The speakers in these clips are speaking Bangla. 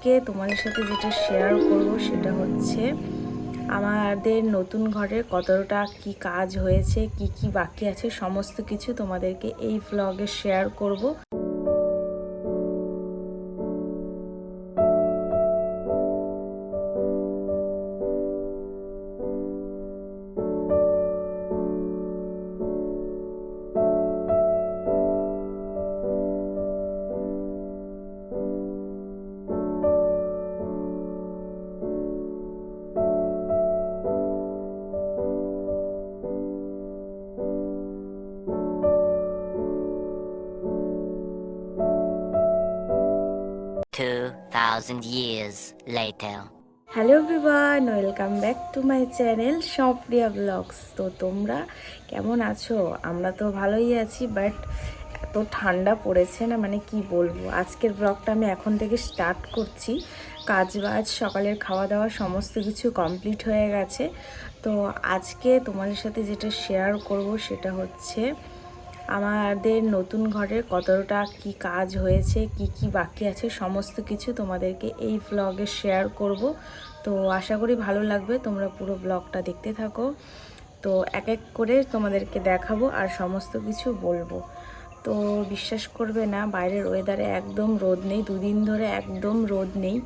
আজকে তোমাদের সাথে যেটা শেয়ার করব সেটা হচ্ছে আমাদের নতুন ঘরের কতটা কি কাজ হয়েছে, কি কি বাকি আছে, সমস্ত কিছু তোমাদেরকে এই ভ্লগে শেয়ার করব। Thousand years later. Hello everyone welcome back to my channel Supriya vlogs তো তোমরা কেমন আছো? আমরা তো ভালোই আছি বাট এত ঠান্ডা পড়েছে না মানে কি বলব? আজকের ব্লগটা আমি এখন থেকে স্টার্ট করছি। কাজ বাজ সকালের খাওয়া দাওয়া সমস্ত কিছু কমপ্লিট হয়ে গেছে। তো আজকে তোমাদের সাথে যেটা শেয়ার করব সেটা হচ্ছে আমাদের নতুন ঘরের কতটা কি কাজ হয়েছে, কি কি বাকি আছে, সমস্ত কিছু তোমাদেরকে এই ব্লগে শেয়ার করব। তো আশা করি ভালো লাগবে, তোমরা পুরো ব্লগটা দেখতে থাকো। তো এক এক করে তোমাদেরকে দেখাবো আর সমস্ত কিছু বলব। তো বিশ্বাস করবে না, বাইরের ওয়েদারে একদম রোদ নেই, দুদিন ধরে একদম রোদ নেই।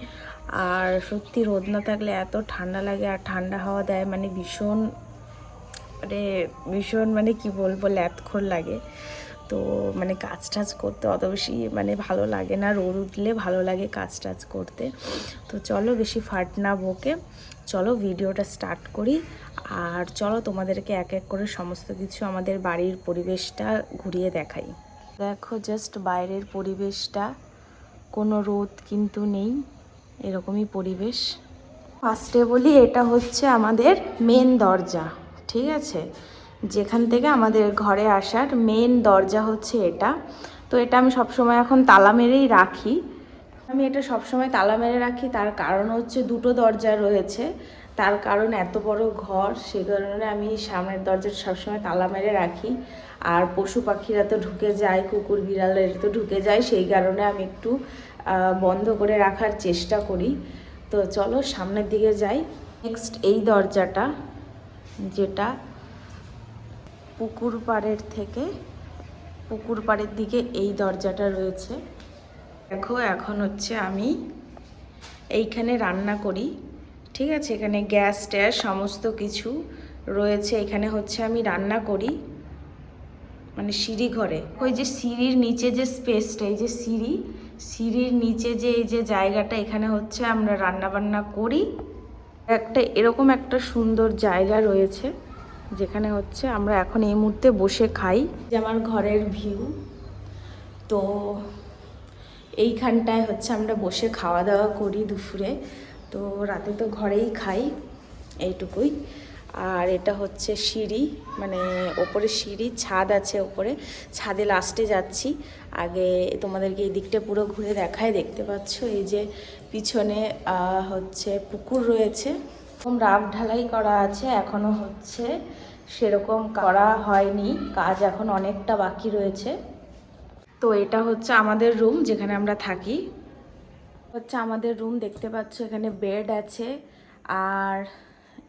আর সত্যি রোদ না থাকলে এত ঠান্ডা লাগে, আর ঠান্ডা হাওয়া দেয় মানে ভীষণ মানে ভীষণ মানে কি বলব, ল্যাতখোর লাগে। তো মানে কাজ টাজ করতে অত বেশি মানে ভালো লাগে না। রোদ উঠলে ভালো লাগে কাজ টাজ করতে। তো চলো বেশি ফাট না বকে। চলো ভিডিওটা স্টার্ট করি। আর চলো তোমাদেরকে এক এক করে সমস্ত কিছু আমাদের বাড়ির পরিবেশটা ঘুরিয়ে দেখাই। দেখো জাস্ট বাইরের পরিবেশটা। কোনো রোদ কিন্তু নেই। এরকমই পরিবেশ। ফার্স্টে বলি, এটা হচ্ছে আমাদের মেন দরজা। ঠিক আছে? যেখান থেকে আমাদের ঘরে আসার মেন দরজা হচ্ছে এটা। তো এটা আমি সবসময় এখন তালা মেরেই রাখি। আমি এটা সবসময় তালা মেরে রাখি, তার কারণ হচ্ছে দুটো দরজা রয়েছে। তার কারণ এত বড় ঘর, সে কারণে আমি সামনের দরজাটা সবসময় তালা মেরে রাখি। আর পশু পাখিরা তো ঢুকে যায়, কুকুর বিড়ালের তো ঢুকে যায়, সেই কারণে আমি একটু বন্ধ করে রাখার চেষ্টা করি। তো চলো সামনের দিকে যাই। নেক্সট এই দরজাটা যেটা পুকুর পাড়ের থেকে, পুকুর পাড়ের দিকে এই দরজাটা রয়েছে। দেখো, এখন হচ্ছে আমি এইখানে রান্না করি। ঠিক আছে? এখানে গ্যাস, ট্যাস, সমস্ত কিছু রয়েছে। এখানে হচ্ছে আমি রান্না করি। মানে সিঁড়ি ঘরে। ওই যে সিঁড়ির নিচে যে স্পেসটা এই যে সিঁড়ি, সিঁড়ির নিচে যে, এই যে জায়গাটা, এখানে হচ্ছে আমরা রান্না বান্না করি। একটা, এরকম একটা সুন্দর জায়গা রয়েছে, যেখানে হচ্ছে আমরা এখন এই মুহূর্তে বসে খাই। যে আমার ঘরের ভিউ তো এইখানটায় হচ্ছে আমরা বসে খাওয়া দাওয়া করি দুপুরে। তো রাতে তো ঘরেই খাই, এইটুকুই। আর এটা হচ্ছে সিঁড়ি মানে ওপরে সিঁড়ি, ছাদ আছে ওপরে। ছাদে লাস্টে যাচ্ছি। আগে তোমাদেরকে এই দিকটা পুরো ঘুরে দেখায়, দেখতে পাচ্ছ? এই যে পিছনে হচ্ছে পুকুর রয়েছে। রাফ ঢালাই করা আছে, এখনও হচ্ছে সেরকম করা হয়নি, কাজ এখন অনেকটা বাকি রয়েছে। তো এটা হচ্ছে আমাদের রুম যেখানে আমরা থাকি। হচ্ছে আমাদের রুম দেখতে পাচ্ছ, এখানে বেড আছে, আর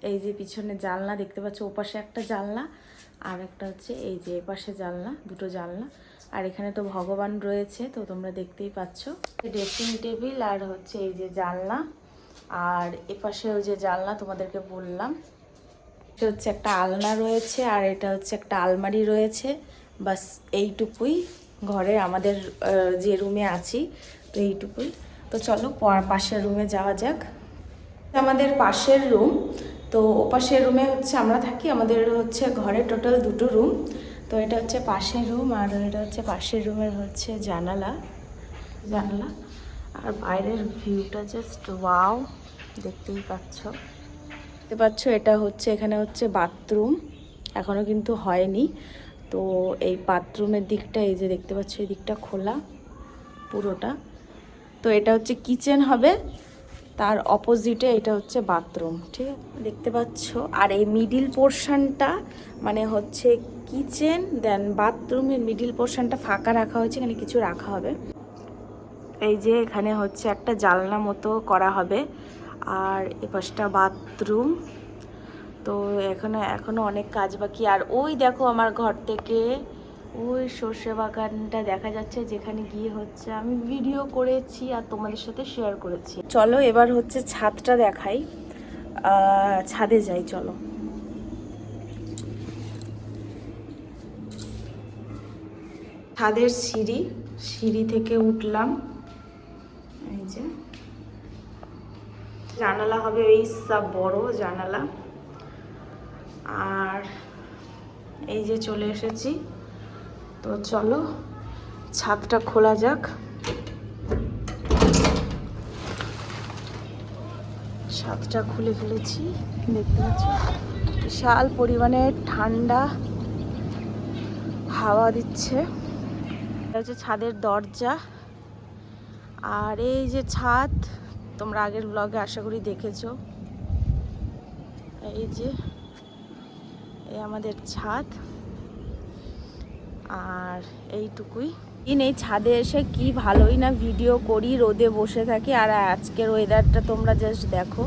এই যে পিছনে জানলা দেখতে পাচ্ছ, ওপাশে একটা জানলা, আর একটা হচ্ছে এই যে এপাশে জানলা, দুটো জানলা। আর এখানে তো ভগবান রয়েছে, তো তোমরা দেখতেই পাচ্ছ। ড্রেসিং টেবিল আর হচ্ছে এই যে জানলা, আর এপাশে ওই যে জানলা তোমাদেরকে বললাম। এটা হচ্ছে একটা আলনা রয়েছে, আর এটা হচ্ছে একটা আলমারি রয়েছে। বাস এইটুকুই ঘরে, আমাদের যে রুমে আছি, তো এইটুকুই। তো চলো পাশের রুমে যাওয়া যাক। আমাদের পাশের রুম, তো ওপাশের রুমে হচ্ছে আমরা থাকি, আমাদের হচ্ছে ঘরে টোটাল দুটো রুম তো এটা হচ্ছে পাশের রুম আর এটা হচ্ছে পাশের রুমের হচ্ছে জানালা। জানালা। আর বাইরের ভিউটা জাস্ট ওয়াও দেখতেই পাচ্ছ। দেখতে পাচ্ছ এটা হচ্ছে, এখানে হচ্ছে বাথরুম। এখনও কিন্তু হয়নি। তো এই বাথরুমের দিকটা, এই যে দেখতে পাচ্ছ, এই দিকটা খোলা পুরোটা। তো এটা হচ্ছে কিচেন হবে। তার অপোজিটে এটা হচ্ছে বাথরুম ঠিক দেখতে পাচ্ছ? আর এই মিডিল পোর্শনটা মানে হচ্ছে কিচেন দেন বাথরুমের মিডিল পোর্শনটা ফাঁকা রাখা হয়েছে, এখানে কিছু রাখা হবে। এই যে এখানে হচ্ছে একটা জালনা মতো করা হবে। আর এ পাশটা বাথরুম তো এখানে, এখনও অনেক কাজ বাকি। আর ওই দেখো আমার ঘর থেকে ওই সর্ষে বাগানটা দেখা যাচ্ছে যেখানে গিয়ে হচ্ছে আমি ভিডিও করেছি আর তোমাদের সাথে শেয়ার করেছি। চলো এবার হচ্ছে ছাদটা দেখাই। ছাদে যাই চলো। ছাদের সিঁড়ি সিঁড়ি থেকে উঠলাম। এই যে। জানালা হবে এই সব বড় জানালা। আর এই যে চলে এসেছি। তো চলো, ছাদটা খোলা যাক। ছাদটা খুলে ফেলেছি, দেখতে পাচ্ছি? বিশাল পরিমাণে ঠান্ডা হাওয়া দিচ্ছে। এটা হচ্ছে ছাদের দরজা। আর এই যে ছাদ, তোমরা আগের ব্লগে আশা করি দেখেছ। এই যে, এই আমাদের ছাদ। আর এইটুকুই। দিন এই ছাদে এসে কি ভালোই না ভিডিও করি, রোদে বসে থাকি। আর আজকের ওয়েদারটা তোমরা জাস্ট দেখো।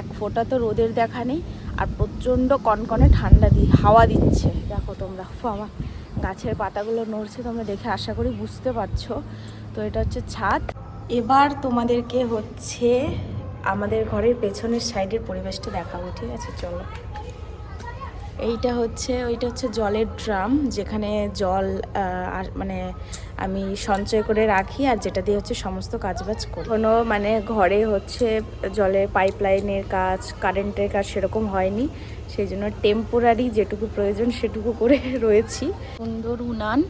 এক ফোঁটা তো রোদের দেখা নেই, আর প্রচণ্ড কনকনে ঠান্ডা দি হাওয়া দিচ্ছে। দেখো তোমরা আমার গাছের পাতাগুলো নড়ছে তোমরা দেখে আশা করি বুঝতে পারছ। তো এটা হচ্ছে ছাদ। এবার তোমাদেরকে হচ্ছে আমাদের ঘরের পেছনের সাইডের পরিবেশটা দেখাবো, ঠিক আছে? চলো। এইটা হচ্ছে ওইটা হচ্ছে জলের ড্রাম যেখানে জল আর মানে আমি সঞ্চয় করে রাখি আর যেটা দিয়ে হচ্ছে সমস্ত কাজবাজ করি। কোনো মানে ঘরে হচ্ছে জলের পাইপ লাইনের কাজ কারেন্টের কাজ সেরকম হয়নি সেই জন্য টেম্পোরারি যেটুকু প্রয়োজন সেটুকু করে রয়েছি। সুন্দর উনান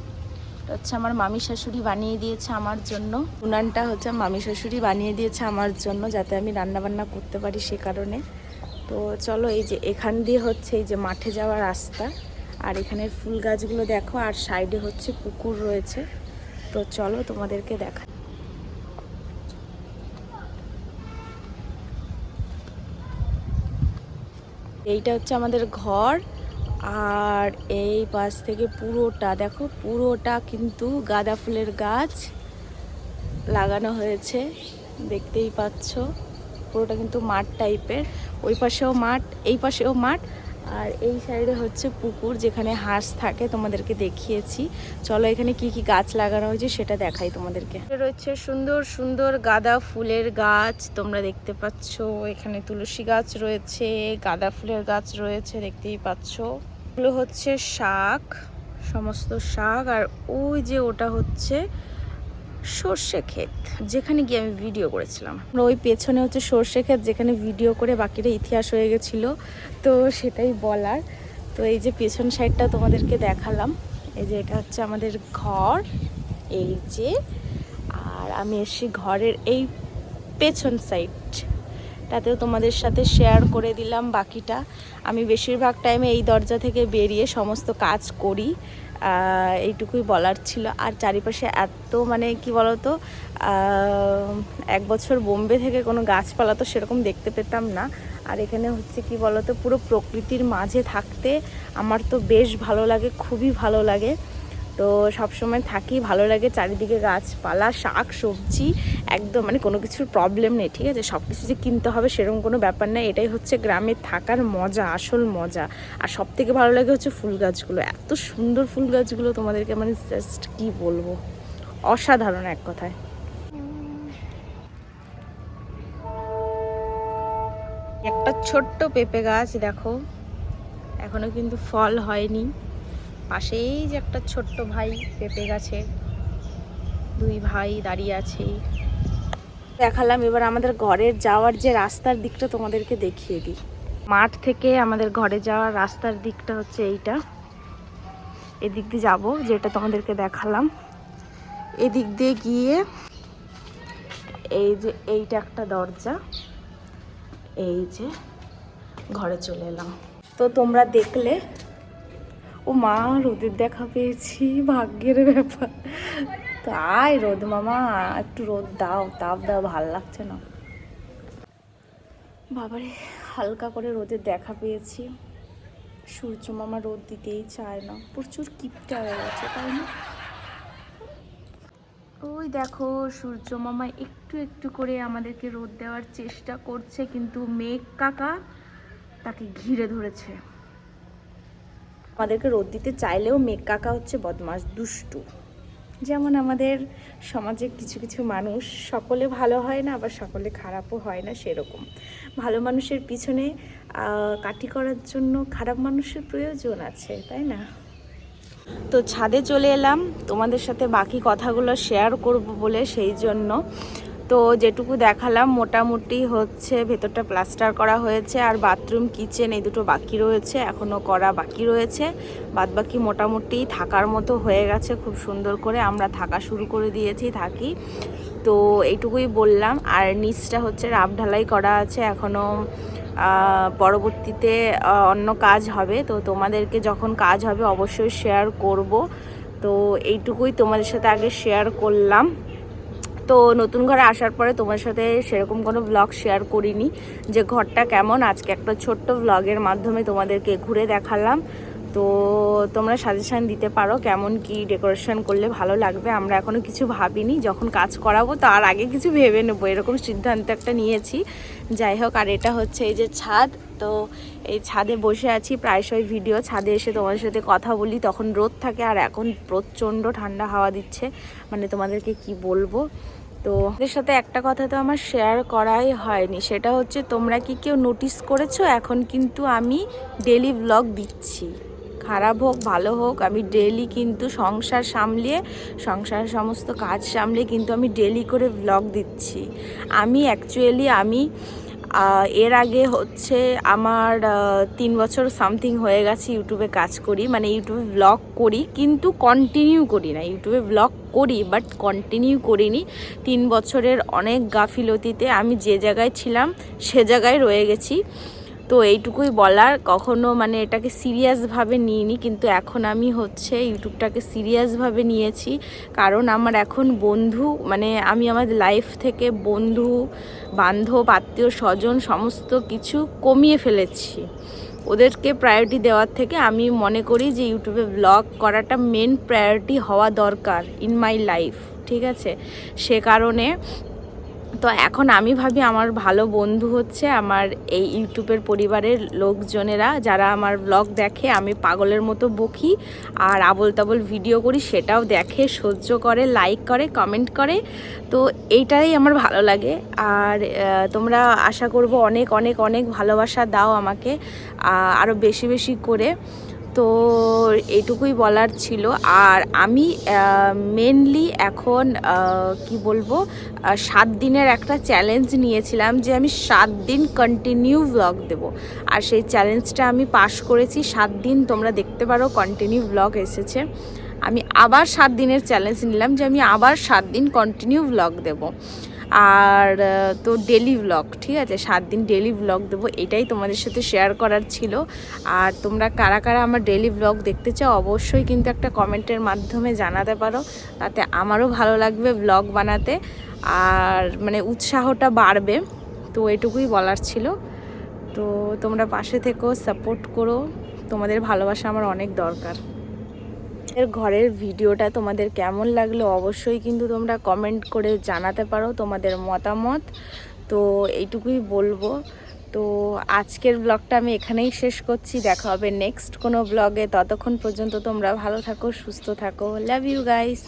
হচ্ছে আমার মামি শাশুড়ি বানিয়ে দিয়েছে আমার জন্য। উনানটা হচ্ছে মামি শাশুড়ি বানিয়ে দিয়েছে আমার জন্য যাতে আমি রান্না বান্না করতে পারি সে কারণে। তো চলো এই যে এখান দিয়ে হচ্ছে এই যে মাঠে যাওয়ার রাস্তা। আর এখানের ফুল গাছগুলো দেখো, আর সাইডে হচ্ছে পুকুর রয়েছে। তো চলো তোমাদেরকে দেখা এইটা হচ্ছে আমাদের ঘর, আর এই পাশ থেকে পুরোটা, দেখো পুরোটা কিন্তু গাঁদা ফুলের গাছ লাগানো হয়েছে, দেখতেই পাচ্ছ। পুরোটা কিন্তু মাঠ টাইপের। ওই পাশেও মাঠ, এই পাশেও মাঠ, আর এই সাইডে হচ্ছে পুকুর যেখানে হাঁস থাকে, তোমাদেরকে দেখিয়েছি। চলো এখানে কি কি গাছ লাগানো হয়েছে সেটা দেখাই তোমাদেরকে। রয়েছে সুন্দর সুন্দর গাঁদা ফুলের গাছ, তোমরা দেখতে পাচ্ছ। এখানে তুলসী গাছ রয়েছে, গাঁদা ফুলের গাছ রয়েছে, দেখতেই পাচ্ছ। এগুলো হচ্ছে শাক, সমস্ত শাক, আর ওই যে ওটা হচ্ছে সর্ষে ক্ষেত, যেখানে গিয়ে আমি ভিডিও করেছিলাম। ওই পেছনে হচ্ছে সর্ষে ক্ষেত, যেখানে ভিডিও করে বাকিটা ইতিহাস হয়ে গেছিল, তো সেটাই বলার। তো এই যে পেছন সাইডটা তোমাদেরকে দেখালাম, এই যে এটা হচ্ছে আমাদের ঘর, এই যে, আর আমি এসছি ঘরের এই পেছন সাইড তাতেও তোমাদের সাথে শেয়ার করে দিলাম বাকিটা। আমি বেশিরভাগ টাইমে এই দরজা থেকে বেরিয়ে সমস্ত কাজ করি এইটুকুই বলার ছিল। আর চারিপাশে এত মানে কি বলতো এক বছর বোম্বে থেকে কোনো গাছপালা তো সেরকম দেখতে পেতাম না। আর এখানে হচ্ছে কি বলতো, পুরো প্রকৃতির মাঝে থাকতে আমার তো বেশ ভালো লাগে, খুবই ভালো লাগে। তো সবসময় থাকি, ভালো লাগে চারিদিকে গাছপালা, শাক, সবজি, একদম মানে কোনো কিছুর প্রবলেম নেই, ঠিক আছে? সব কিছু যে কিনতে হবে সেরকম কোনো ব্যাপার নেই, এটাই হচ্ছে গ্রামে থাকার মজা, আসল মজা। আর সব থেকে ভালো লাগে হচ্ছে ফুল গাছগুলো। এত সুন্দর ফুল গাছগুলো তোমাদেরকে মানে জাস্ট কি বলব? অসাধারণ এক কথায়। একটা ছোট্ট পেঁপে গাছ, দেখো। এখনও কিন্তু ফল হয়নি। পাশেই যে একটা ছোট্ট ভাই পেঁপে গাছে। দুই ভাই দাঁড়িয়ে আছে। দেখালাম এবার আমাদের ঘরের যাওয়ার যে রাস্তার দিকটা তোমাদেরকে দেখিয়ে দিই। মাঠ থেকে আমাদের ঘরে যাওয়ার রাস্তার দিকটা হচ্ছে এইটা। এদিক দিয়ে যাব যেটা তোমাদেরকে দেখালাম। এদিক দিয়ে গিয়ে এই যে এইটা একটা দরজা। এই যে ঘরে চলে এলাম। তো তোমরা দেখলে ও মা, রোদের দেখা পেয়েছি, ভাগ্যের ব্যাপার। তাই রোদ মামা, একটু রোদ দাও, তাপ দাও, ভালো লাগছে না। বাবারে, হালকা করে রোদের দেখা পেয়েছি। সূর্য মামা রোদ দিতেই চায় না, প্রচুর কিপটা হয়ে গেছে, তাই না? ওই দেখো, সূর্য মামা একটু একটু করে আমাদেরকে রোদ দেওয়ার চেষ্টা করছে, কিন্তু মেঘ কাকা তাকে ঘিরে ধরেছে। আমাদেরকে রোদ দিতে চাইলেও মেঘ কাকা হচ্ছে বদমাস দুষ্টু। যেমন আমাদের সমাজে কিছু কিছু মানুষ সকলে ভালো হয় না, আবার সকলে খারাপও হয় না, সেরকম। ভালো মানুষের পিছনে কাটি করার জন্য খারাপ মানুষের প্রয়োজন আছে, তাই না? তো ছাদে চলে এলাম। তোমাদের সাথে বাকি কথাগুলো শেয়ার করব বলে, সেই জন্য তো যেটুকু দেখালাম, মোটামুটি হচ্ছে ভেতরটা প্লাস্টার করা হয়েছে আর বাথরুম, কিচেন এই দুটো বাকি রয়েছে এখনও করা বাকি রয়েছে। বাদবাকি মোটামুটি থাকার মতো হয়ে গেছে খুব সুন্দর করে, আমরা থাকা শুরু করে দিয়েছি থাকি। তো এইটুকুই বললাম, আর নিচটা হচ্ছে রাব ঢালাই করা আছে এখনও পরবর্তীতে অন্য কাজ হবে। তো তোমাদেরকে যখন কাজ হবে অবশ্যই শেয়ার করব। তো এইটুকুই তোমাদের সাথে আগে শেয়ার করলাম। তো নতুন ঘরে আসার পরে তোমার সাথে সেরকম কোনো ব্লগ শেয়ার করিনি যে ঘরটা কেমন। আজকে একটা ছোট্ট ব্লগের মাধ্যমে তোমাদেরকে ঘুরে দেখালাম। তো তোমরা সাজেশান দিতে পারো কেমন কি ডেকোরেশন করলে ভালো লাগবে। আমরা এখনও কিছু ভাবিনি, যখন কাজ করাবো তার আগে কিছু ভেবে নেব। এরকম সিদ্ধান্ত একটা নিয়েছি। যাই হোক, আর এটা হচ্ছে এই যে ছাদ। তো এই ছাদে বসে আছি, প্রায়শই ভিডিও ছাদে এসে তোমাদের সাথে কথা বলি। তখন রোদ থাকে আর এখন প্রচণ্ড ঠান্ডা হাওয়া দিচ্ছে। মানে তোমাদেরকে কি বলব? তো ওদের সাথে একটা কথা তো আমার শেয়ার করাই হয়নি, সেটা হচ্ছে তোমরা কি কেউ নোটিস করেছ? এখন কিন্তু আমি ডেলি ব্লগ দিচ্ছি। খারাপ হোক, ভালো হোক, আমি ডেলি কিন্তু সংসার সামলিয়ে সংসার সমস্ত কাজ সামলে কিন্তু আমি ডেলি করে ব্লগ দিচ্ছি। আমি অ্যাকচুয়ালি আমি এর আগে হচ্ছে আমার তিন বছর সামথিং হয়ে গেছে ইউটিউবে কাজ করি মানে ইউটিউবে ব্লগ করি, কিন্তু কন্টিনিউ করি না। ইউটিউবে ব্লগ করি বাট কন্টিনিউ করিনি। তিন বছরের অনেক গাফিলতিতে আমি যে জায়গায় ছিলাম, সে জায়গায় রয়ে গেছি। তো এইটুকুই বলার। কখনো মানে এটাকে সিরিয়াসভাবে নিইনি, কিন্তু এখন আমি হচ্ছে ইউটিউবটাকে সিরিয়াসভাবে নিয়েছি। কারণ আমার এখন বন্ধু মানে আমি আমার লাইফ থেকে বন্ধু, বান্ধব, আত্মীয়, স্বজন সমস্ত কিছু কমিয়ে ফেলেছি। ওদেরকে প্রায়োরিটি দেওয়ার থেকে আমি মনে করি যে ইউটিউবে ব্লগ করাটা মেন প্রায়োরিটি হওয়া দরকার ইন মাই লাইফ ঠিক আছে? সে কারণে তো এখন আমি ভাবি আমার ভালো বন্ধু হচ্ছে আমার এই ইউটিউবের পরিবারের লোকজনেরা যারা আমার ব্লগ দেখে, আমি পাগলের মতো বকি আর আবল তাবল ভিডিও করি, সেটাও দেখে, সহ্য করে লাইক করে কমেন্ট করে। তো এইটাই আমার ভালো লাগে। আর তোমরা আশা করব অনেক অনেক অনেক ভালোবাসা দাও আমাকে আরও বেশি বেশি করে। তো এটুকুই বলার ছিল। আর আমি মেনলি এখন কি বলব সাত দিনের একটা চ্যালেঞ্জ নিয়েছিলাম যে আমি সাত দিন কন্টিনিউ ব্লগ দেব। আর সেই চ্যালেঞ্জটা আমি পাশ করেছি। সাত দিন তোমরা দেখতে পারো কন্টিনিউ ব্লগ এসেছে। আমি আবার সাত দিনের চ্যালেঞ্জ নিলাম যে আমি আবার সাত দিন কন্টিনিউ ব্লগ দেব। আর তো ডেলি ব্লগ ঠিক আছে? সাত দিন ডেলি ব্লগ দেবো, এটাই তোমাদের সাথে শেয়ার করার ছিল। আর তোমরা কারা কারা আমার ডেলি ব্লগ দেখতে চাও, অবশ্যই কিন্তু একটা কমেন্টের মাধ্যমে জানাতে পারো। তাতে আমারও ভালো লাগবে ব্লগ বানাতে। আর মানে উৎসাহটা বাড়বে, তো এটুকুই বলার ছিল। তো তোমরা পাশে থেকো সাপোর্ট করো। তোমাদের ভালোবাসা আমার অনেক দরকার। এর ঘরের ভিডিওটা তোমাদের কেমন লাগল অবশ্যই কিন্তু তোমরা কমেন্ট করে জানাতে পারো তোমাদের মতামত। তো এইটুকুই বলব। তো আজকের ব্লগটা আমি এখানেই শেষ করছি। দেখা হবে নেক্সট কোনো ব্লগে ততক্ষণ পর্যন্ত তোমরা ভালো থাকো, সুস্থ থাকো। Love you guys